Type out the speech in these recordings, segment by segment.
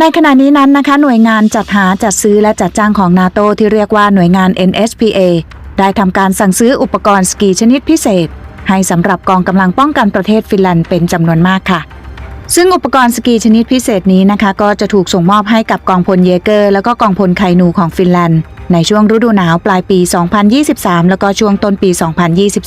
ในขณะนี้นั้นนะคะ หน่วยงานจัดหาจัดซื้อและจัดจ้างของนาโตที่เรียกว่าหน่วยงาน NSPA ได้ทำการสั่งซื้ออุปกรณ์สกีชนิดพิเศษ ให้สำหรับกองกำลังป้องกันประเทศฟินแลนด์เป็นจำนวนมากค่ะ ซึ่งอุปกรณ์สกีชนิดพิเศษนี้นะคะ ก็จะถูกส่งมอบให้กับกองพลเยเกอร์ แล้วก็กองพลไคนูของฟินแลนด์ในช่วงฤดูหนาวปลายปี 2023 แล้วก็ช่วงต้นปี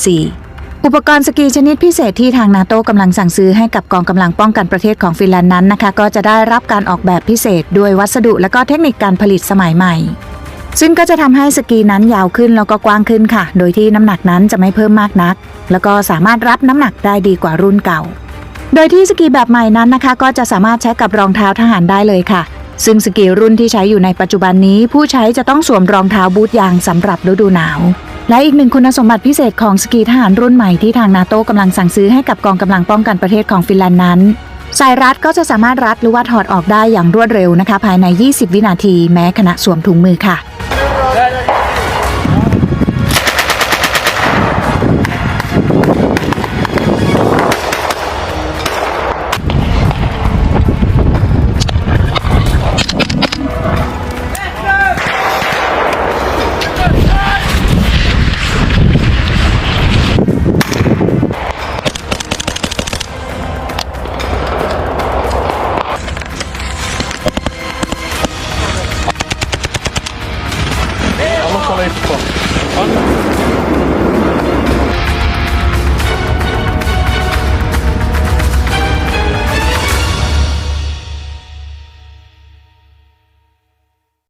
2024 อุปกรณ์สกีชนิดพิเศษที่ทางนาโตกำลังสั่งซื้อให้กับกองกำลังป้องกันประเทศของฟินแลนด์นั้นนะคะ ก็จะได้รับการออกแบบพิเศษด้วยวัสดุและก็เทคนิคการผลิตสมัยใหม่ ซึ่งก็จะทำให้สกีนั้นยาวขึ้นแล้วก็กว้างขึ้นค่ะ โดยที่น้ำหนักนั้นจะไม่เพิ่มมากนัก แล้วก็สามารถรับน้ำหนักได้ดีกว่ารุ่นเก่า โดยที่สกีแบบใหม่นั้นนะคะ ก็จะสามารถใช้กับรองเท้าทหารได้เลยค่ะ ซึ่งสกีรุ่นที่ใช้อยู่ในปัจจุบันนี้ ผู้ใช้จะต้องสวมรองเท้าบูทยางสำหรับฤดูหนาว และอีกหนึ่งคุณสมบัติพิเศษของสกีทหารรุ่นใหม่ที่ทางนาโตกำลังสั่งซื้อให้กับกองกำลังป้องกันประเทศของฟินแลนด์นั้นสายรัดก็จะสามารถรัดหรือว่าถอดออกได้อย่างรวดเร็วนะคะ ภายใน 20 วินาที แม้ขณะสวมถุงมือค่ะ